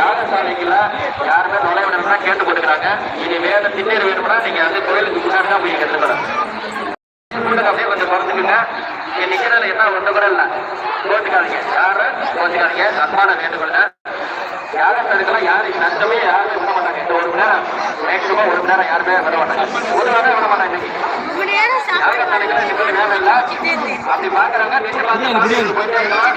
யாகசாலைக்குள்ள யாருமே நுழைய விடணும்னா கேட்டு போட்டுக்கிறாங்க. இனி வேற திண்ணீர் வேணும்னா நீங்க வந்து கோயிலுக்கு முன்னாடி தான் போய் கற்றுக்கணும் கூட்டத்தை அப்படியே கொஞ்சம் குறைச்சிக்கோங்க. இங்க நிக்கிறதுல என்ன ஒன்று கூட இல்லை. கோச்சுக்காதீங்க. யாரும் கோச்சுக்காதீங்க. அன்பான வேண்டுகொள்ள யாகசாலைக்கெல்லாம் யாருக்கு நஷ்டமே? யாருமே விட மாட்டாங்க. இந்த ஒரு மணி நேரம் மேக்சிமம் ஒரு மணி நேரம் யாருமே விட மாட்டாங்க. ஒரு நேரம் விட மாட்டாங்க. அப்படி பாக்குறாங்க போயிட்டே இருக்கலாம்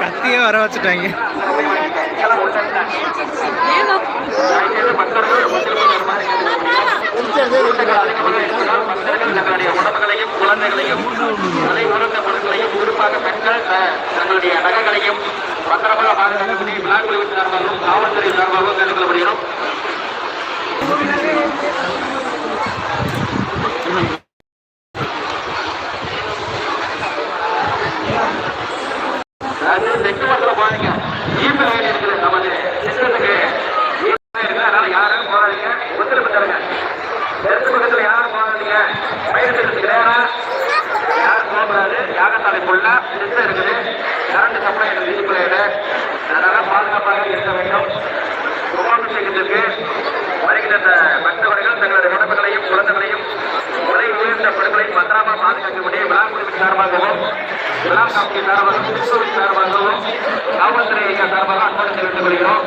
கத்தியே வர வச்சுட்டாங்க. தங்களுடைய உடம்புகளையும் குழந்தைகளையும் தலை உறந்த பொருட்களையும் குறிப்பாக பெண்கள் தங்களுடைய நகைகளையும் பத்திரமாக பாதுகாக்கக்கூடிய விழா குழுவின் சார்பாகவும் காவல்துறை சார்பாகவும் கேட்டுக்கொள்ளப்படுகிறோம். போறாதீங்க பயணத்துக்கு யார் யாரும் போகக்கூடாது யாகசாலைக்குள்ள சிஸ்டம் இருக்குது கரண்ட் சப்ளை இருக்குது ஈபி அதனால பாதுகாப்பாக இருக்க வேண்டும் கும்பாபிஷேகத்திற்கு வருகின்ற இந்த பக்தவர்கள் தங்களுடைய உடம்புகளையும் குழந்தைகளையும் உலை உயர்ந்த பொருட்களையும் பத்திரமா பாதுகாக்கக்கூடிய விழா குழுவின் சார்பாகவும் விழா காப்பிய சார்பாகவும் திருப்பூரின் சார்பாகவும் காவல்துறை சார்பாக அன்பளித்து கொள்கிறோம்.